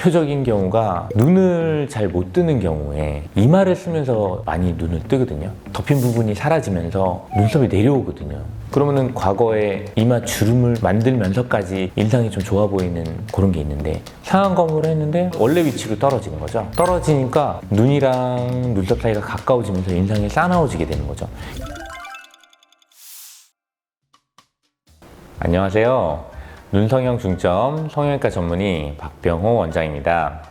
대표적인 경우가 눈을 잘 못 뜨는 경우에 이마를 쓰면서 많이 눈을 뜨거든요. 덮인 부분이 사라지면서 눈썹이 내려오거든요. 그러면은 과거에 이마 주름을 만들면서까지 인상이 좀 좋아 보이는 그런 게 있는데 상안검을 했는데 원래 위치로 떨어지는 거죠. 떨어지니까 눈이랑 눈썹 사이가 가까워지면서 인상이 싸나워지게 되는 거죠. 안녕하세요. 눈성형 중점 성형외과 전문의 박병호 원장입니다.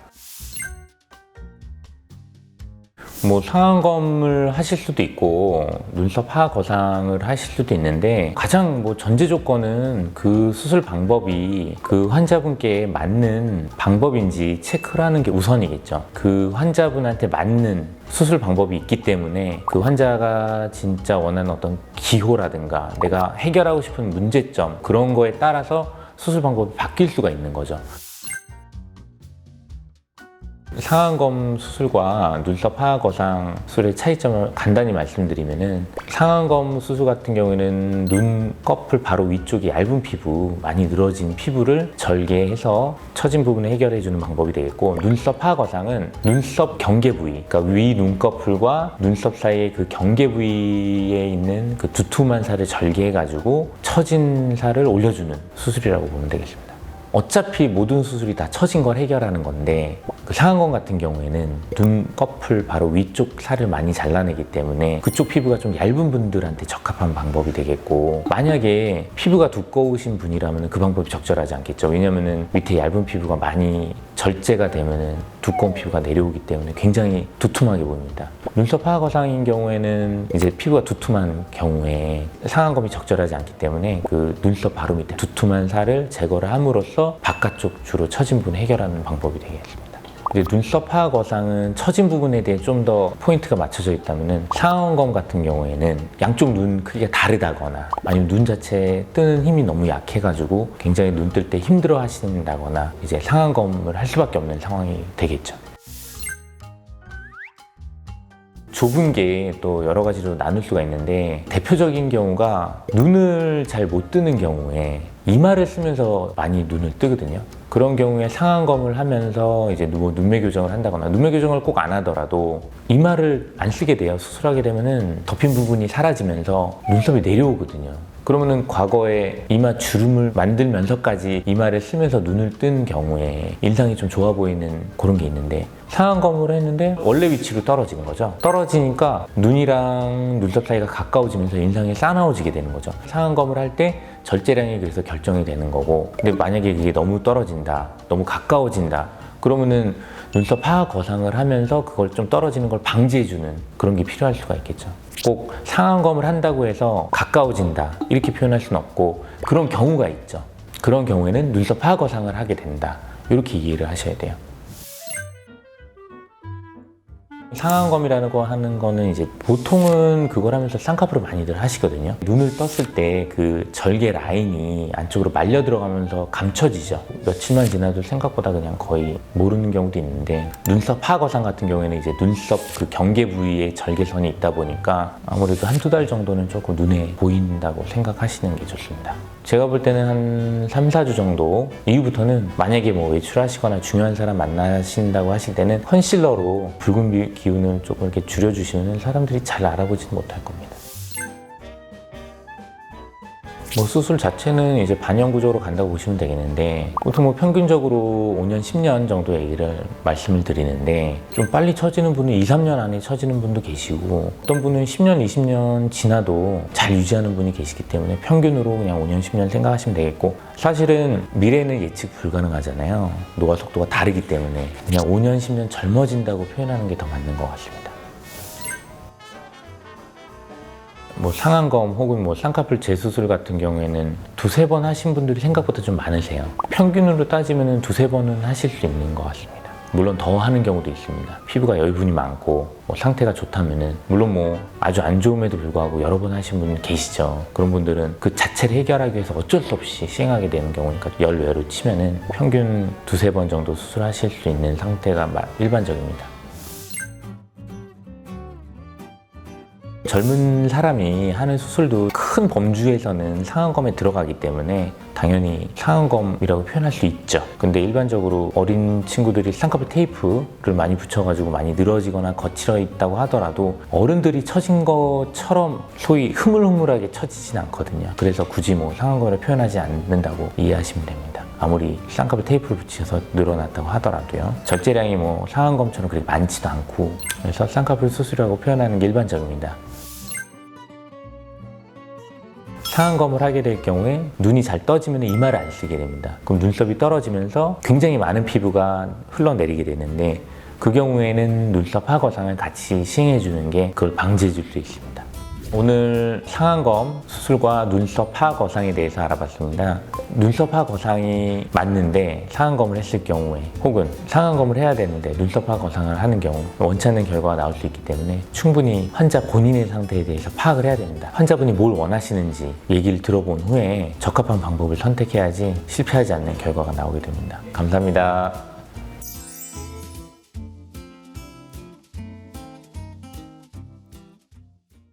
뭐 상안검을 하실 수도 있고 눈썹 하 거상을 하실 수도 있는데 가장 뭐 전제 조건은 그 수술 방법이 그 환자분께 맞는 방법인지 체크를 하는 게 우선이겠죠. 그 환자분한테 맞는 수술 방법이 있기 때문에 그 환자가 진짜 원하는 어떤 기호라든가 내가 해결하고 싶은 문제점 그런 거에 따라서 수술 방법이 바뀔 수가 있는 거죠. 상안검 수술과 눈썹 하하 거상 수술의 차이점을 간단히 말씀드리면은 상안검 수술 같은 경우에는 눈꺼풀 바로 위쪽이 얇은 피부, 많이 늘어진 피부를 절개해서 처진 부분을 해결해 주는 방법이 되겠고 눈썹 하하 거상은 눈썹 경계 부위, 그러니까 위 눈꺼풀과 눈썹 사이의 그 경계 부위에 있는 그 두툼한 살을 절개해 가지고 처진 살을 올려주는 수술이라고 보면 되겠습니다. 어차피 모든 수술이 다 처진 걸 해결하는 건데 그 상안검 같은 경우에는 눈꺼풀 바로 위쪽 살을 많이 잘라내기 때문에 그쪽 피부가 좀 얇은 분들한테 적합한 방법이 되겠고 만약에 피부가 두꺼우신 분이라면 그 방법이 적절하지 않겠죠 왜냐면은 밑에 얇은 피부가 많이 절제가 되면은 두꺼운 피부가 내려오기 때문에 굉장히 두툼하게 보입니다 눈썹 하하 거상인 경우에는 이제 피부가 두툼한 경우에 상안검이 적절하지 않기 때문에 그 눈썹 바로 밑에 두툼한 살을 제거를 함으로써 바깥쪽 주로 처진 부분 해결하는 방법이 되겠습니다. 이제 눈썹 하하 거상은 처진 부분에 대해 좀 더 포인트가 맞춰져 있다면 상안검 같은 경우에는 양쪽 눈 크기가 다르다거나 아니면 눈 자체에 뜨는 힘이 너무 약해가지고 굉장히 눈 뜰 때 힘들어 하신다거나 이제 상안검을 할 수밖에 없는 상황이 되겠죠. 좁은 게 또 여러 가지로 나눌 수가 있는데 대표적인 경우가 눈을 잘 못 뜨는 경우에 이마를 쓰면서 많이 눈을 뜨거든요. 그런 경우에 상안검을 하면서 이제 뭐 눈매 교정을 한다거나 눈매 교정을 꼭 안 하더라도 이마를 안 쓰게 돼요. 수술하게 되면은 덮인 부분이 사라지면서 눈썹이 내려오거든요. 그러면은 과거에 이마 주름을 만들면서까지 이마를 쓰면서 눈을 뜬 경우에 인상이 좀 좋아 보이는 그런 게 있는데 상안검을 했는데 원래 위치로 떨어지는 거죠. 떨어지니까 눈이랑 눈썹 사이가 가까워지면서 인상이 싸나워지게 되는 거죠. 상안검을 할 때 절제량이 그래서 결정이 되는 거고 근데 만약에 그게 너무 떨어진다, 너무 가까워진다 그러면은 눈썹 하하 거상을 하면서 그걸 좀 떨어지는 걸 방지해주는 그런 게 필요할 수가 있겠죠. 꼭 상안검을 한다고 해서 가까워진다 이렇게 표현할 수는 없고 그런 경우가 있죠. 그런 경우에는 눈썹 하하 거상을 하게 된다 이렇게 이해를 하셔야 돼요. 상안검이라는 거 하는 거는 이제 보통은 그걸 하면서 쌍꺼풀을 많이들 하시거든요. 눈을 떴을 때 그 절개 라인이 안쪽으로 말려 들어가면서 감춰지죠. 며칠만 지나도 생각보다 그냥 거의 모르는 경우도 있는데 눈썹 하거상 같은 경우에는 이제 눈썹 그 경계 부위에 절개선이 있다 보니까 아무래도 한두 달 정도는 조금 눈에 보인다고 생각하시는 게 좋습니다. 제가 볼 때는 한 3, 4주 정도 이후부터는 만약에 뭐 외출하시거나 중요한 사람 만나신다고 하실 때는 컨실러로 붉은 비- 기운을 조금 이렇게 줄여주시면 사람들이 잘 알아보지는 못할 겁니다. 뭐 수술 자체는 이제 반영 구조로 간다고 보시면 되겠는데 보통 뭐 평균적으로 5년, 10년 정도 얘기를 말씀을 드리는데 좀 빨리 처지는 분은 2, 3년 안에 처지는 분도 계시고 어떤 분은 10년, 20년 지나도 잘 유지하는 분이 계시기 때문에 평균으로 그냥 5년, 10년 생각하시면 되겠고 사실은 미래는 예측 불가능하잖아요. 노화 속도가 다르기 때문에 그냥 5년, 10년 젊어진다고 표현하는 게 더 맞는 것 같습니다. 뭐 상안검 혹은 뭐 쌍꺼풀 재수술 같은 경우에는 두세 번 하신 분들이 생각보다 좀 많으세요. 평균으로 따지면 두세 번은 하실 수 있는 것 같습니다. 물론 더 하는 경우도 있습니다. 피부가 여유분이 많고 뭐 상태가 좋다면은 물론 뭐 아주 안 좋음에도 불구하고 여러 번 하신 분 계시죠. 그런 분들은 그 자체를 해결하기 위해서 어쩔 수 없이 시행하게 되는 경우니까 열 외로 치면은 평균 두세 번 정도 수술하실 수 있는 상태가 마- 일반적입니다. 젊은 사람이 하는 수술도 큰 범주에서는 상안검에 들어가기 때문에 당연히 상안검이라고 표현할 수 있죠. 근데 일반적으로 어린 친구들이 쌍꺼풀 테이프를 많이 붙여가지고 많이 늘어지거나 거칠어 있다고 하더라도 어른들이 처진 것처럼 소위 흐물흐물하게 처지진 않거든요. 그래서 굳이 뭐 상안검을 표현하지 않는다고 이해하시면 됩니다. 아무리 쌍꺼풀 테이프를 붙여서 늘어났다고 하더라도요. 절제량이 뭐 상안검처럼 그렇게 많지도 않고 그래서 쌍꺼풀 수술이라고 표현하는 게 일반적입니다. 상안검을 하게 될 경우에 눈이 잘 떠지면 이마를 안 쓰게 됩니다. 그럼 눈썹이 떨어지면서 굉장히 많은 피부가 흘러내리게 되는데 그 경우에는 눈썹 하거상을 같이 시행해 주는 게 그걸 방지해 줄 수 있습니다. 오늘 상안검 수술과 눈썹 하거상에 대해서 알아봤습니다. 눈썹 하거상이 맞는데 상안검을 했을 경우에 혹은 상안검을 해야 되는데 눈썹 하거상을 하는 경우 원치 않는 결과가 나올 수 있기 때문에 충분히 환자 본인의 상태에 대해서 파악을 해야 됩니다. 환자분이 뭘 원하시는지 얘기를 들어본 후에 적합한 방법을 선택해야지 실패하지 않는 결과가 나오게 됩니다. 감사합니다.